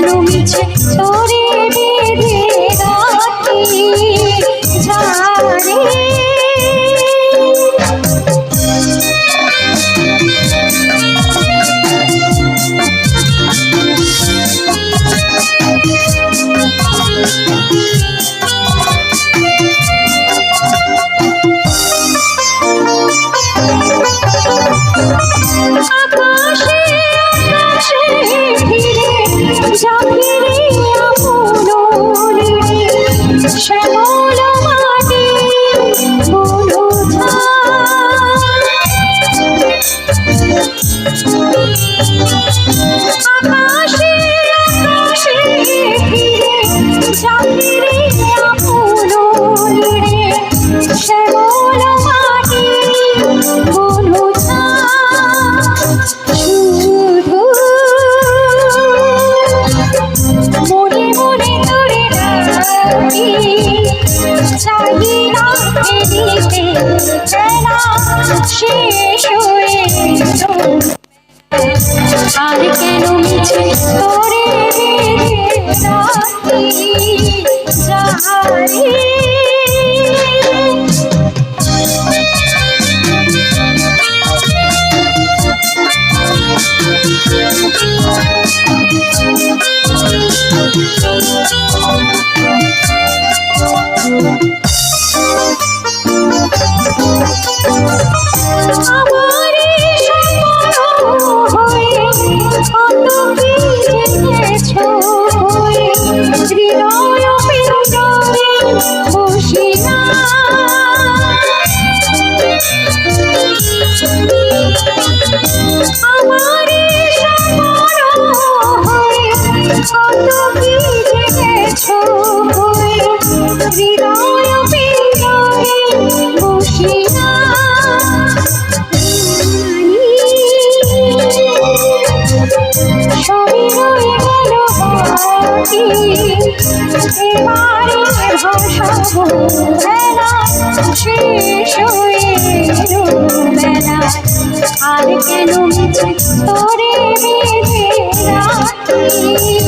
কেন মিছে তোর আর কেন মিছে তোরে বেঁধে রাখি এবারে ভাসাবো বেলা শেষ হয়ে বেলা আর কেন মিছে তোরে বেঁধে রাখি